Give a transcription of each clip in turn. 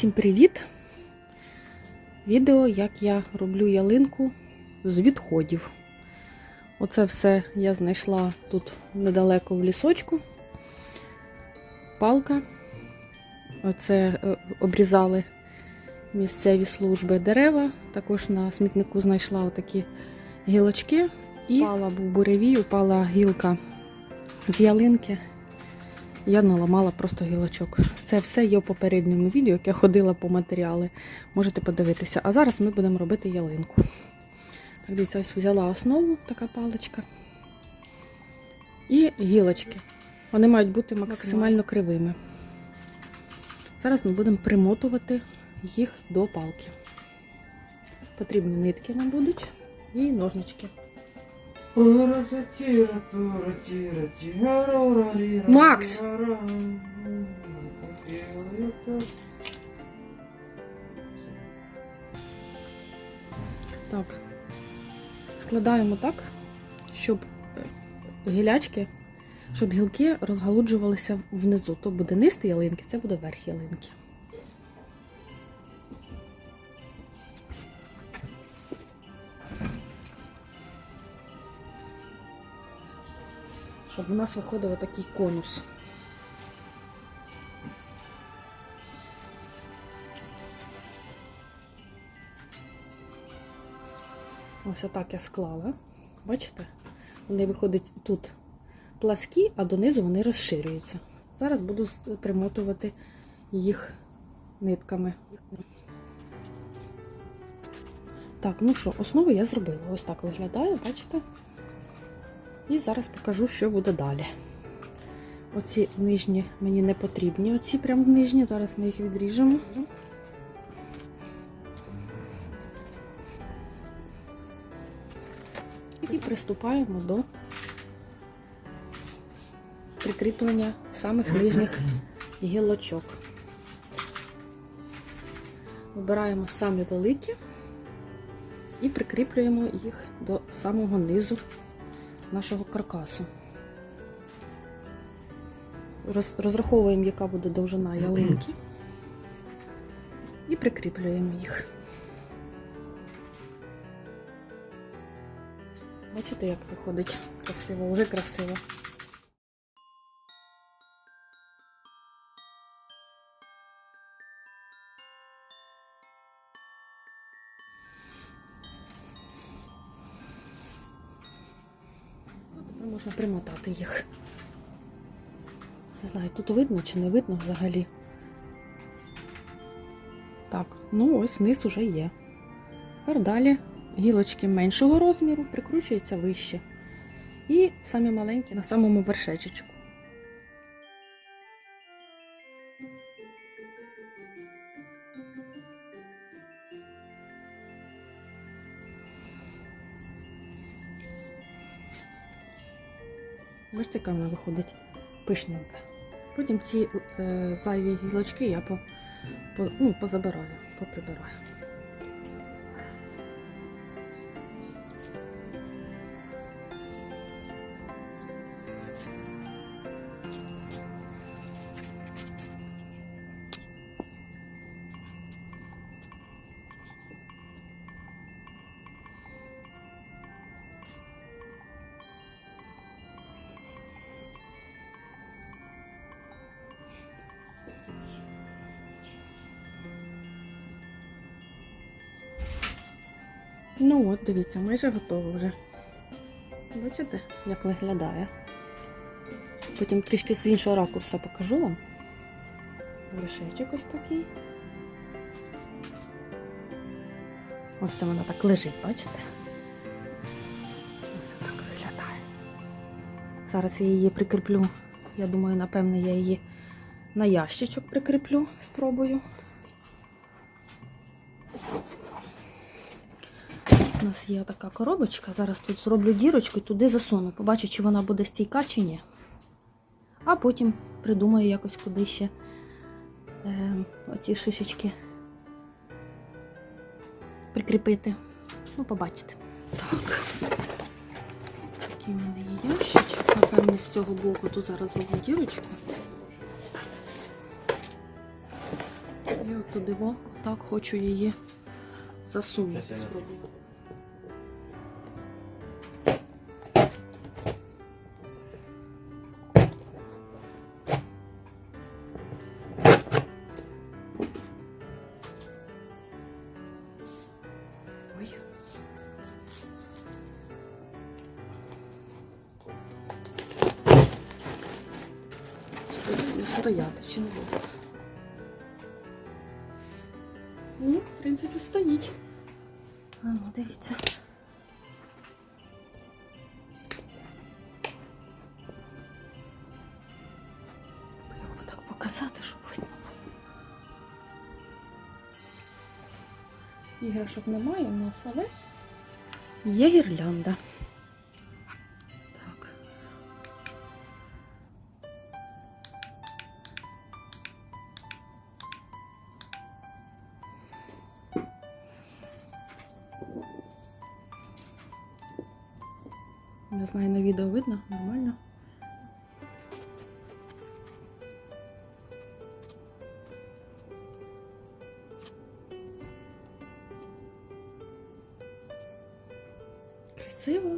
Всім привіт! Відео, як я роблю ялинку з відходів. Оце все я знайшла тут недалеко в лісочку. Палка. Оце е, обрізали місцеві служби дерева. Також на смітнику знайшла отакі гілочки. І впала був буревій, упала гілка з ялинки. Я наламала просто гілочок. Це все є в попередньому відео, як я ходила по матеріали. Можете подивитися. А зараз ми будемо робити ялинку. Так, дивіться, ось взяла основу, така паличка. І гілочки. Вони мають бути максимально кривими. Зараз ми будемо примотувати їх до палки. Потрібні нитки нам будуть і ножнички. Макс! Так. Складаємо так, щоб е, гілячки, щоб гілки розгалуджувалися внизу. То буде низ ялинки, це буде верх ялинки. Щоб у нас виходив такий конус. Ось отак я склала. Бачите? Вони виходять тут пласкі, а донизу вони розширюються. Зараз буду примотувати їх нитками. Так, ну що, основу я зробила. Ось так виглядає, бачите? І зараз покажу, що буде далі. Оці нижні мені не потрібні, оці прям нижні, зараз ми їх відріжемо. І приступаємо до прикріплення самих нижніх гілочок. Вибираємо самі великі і прикріплюємо їх до самого низу нашого каркасу. Розраховуємо, яка буде довжина ялинки, і прикріплюємо їх. Бачите, як виходить красиво, вже красиво. Можна примотати їх. Не знаю, тут видно чи не видно взагалі. Так, ну ось низ уже є. Тепер далі гілочки меншого розміру прикручуються вище. І самі маленькі на самому вершечечку. Бачите, яка вона виходить пишненька. Потім ці е, зайві гілочки я по, по, ну, позабираю, поприбираю. Ну от, дивіться, майже готово вже. Бачите, як виглядає? Потім трішки з іншого ракурсу покажу вам. Вершечок ось такий. Ось це вона так лежить, бачите? Ось так виглядає. Зараз я її прикріплю. Я думаю, напевне, я її на ящичок прикріплю, спробую. У нас є така коробочка. Зараз тут зроблю дірочку і туди засуну. Побачу, чи вона буде стійка, чи ні. А потім придумаю якось куди ще е, оці шишечки прикріпити. Ну, побачите. Так. Такий в мене є ящичок. Напевне, з цього боку тут зараз зроблю дірочку. туди, во, так хочу її засунути. Щас Стояти чи не буде? Ну, в принципі, стоїть. А ну, дивіться. Його так показати, щоб видно. було. Іграшок немає у нас, але є гірлянда. Не знаю, на відео видно, нормально. Красиво.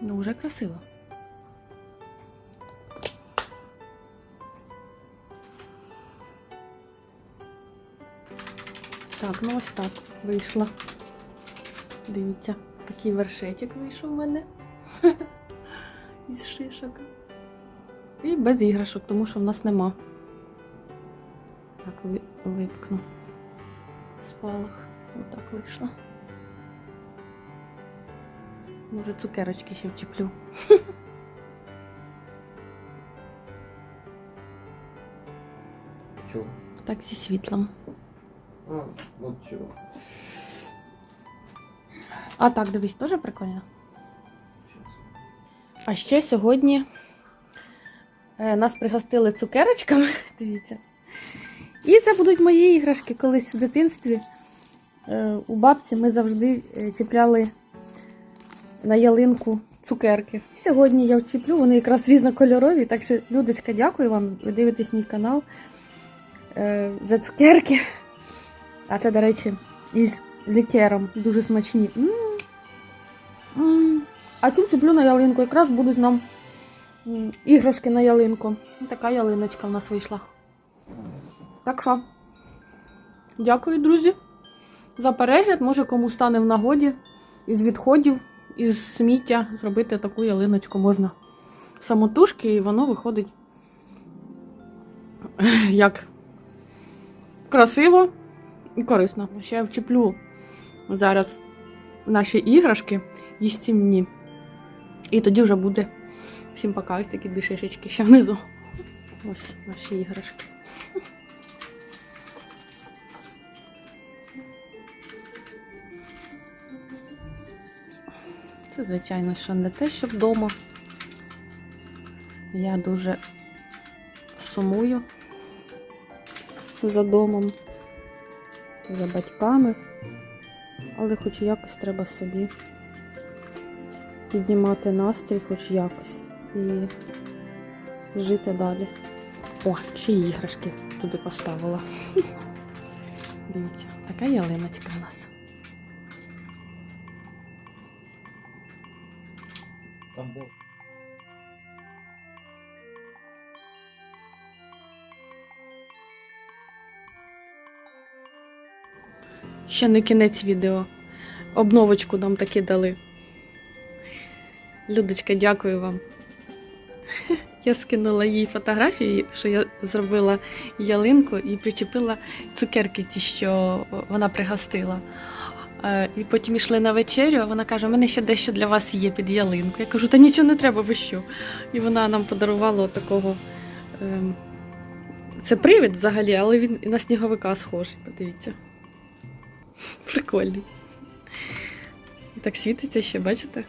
Ну, вже красиво. Так, ну ось так вийшло. Дивіться, такий вершечок вийшов у мене. Із шишок. І без іграшок, тому що в нас нема. Так, виткну. Спалах. Отак вийшло. Може, цукерочки ще вчеплю. Чого? Так зі світлом. А, от чого. А так, дивись, теж прикольно. А ще сьогодні е, нас пригостили цукерочками. Дивіться. І це будуть мої іграшки колись в дитинстві. Е, у бабці ми завжди е, чіпляли на ялинку цукерки. Сьогодні я вчіплю, вони якраз різнокольорові. Так що, Людочка, дякую вам. Ви дивитесь мій канал за цукерки. А це, до речі, із лікером. Дуже смачні. М. М. А цю вчеплю на ялинку. Якраз будуть нам іграшки на ялинку. Така ялиночка в нас вийшла. Так що, дякую, друзі, за перегляд. Може, кому стане в нагоді із відходів, із сміття зробити таку ялиночку можна самотужки, і воно виходить як красиво і корисно. Ще я вчеплю зараз наші іграшки їстівні. І тоді вже буде всім пока. Ось такі дві ще внизу. Ось наші іграшки. Це, звичайно, що не те, що вдома. Я дуже сумую за домом, за батьками. Але хоч якось треба собі піднімати настрій, хоч якось, і жити далі. О, ще іграшки туди поставила. Дивіться, така ялиночка у нас. Там Ще не кінець відео. Обновочку нам таки дали. Людочка, дякую вам. Я скинула їй фотографії, що я зробила ялинку і причепила цукерки, ті, що вона пригостила. Е, І потім йшли на вечерю, а вона каже: у мене ще дещо для вас є під ялинку. Я кажу, та нічого не треба, ви що? І вона нам подарувала такого. ем, Це привид взагалі, але він на сніговика схожий. Подивіться. Прикольний. І так світиться ще, бачите?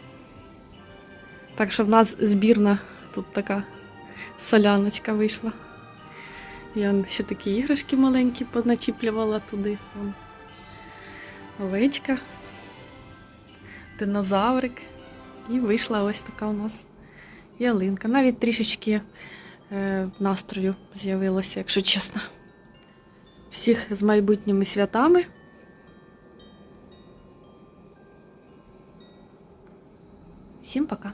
Так що в нас збірна тут така соляночка вийшла. Я ще такі іграшки маленькі поначіплювала туди. Вон. Овечка, динозаврик. І вийшла ось така у нас ялинка. Навіть трішечки е, настрою з'явилося, якщо чесно. Всіх з майбутніми святами. Всім пока!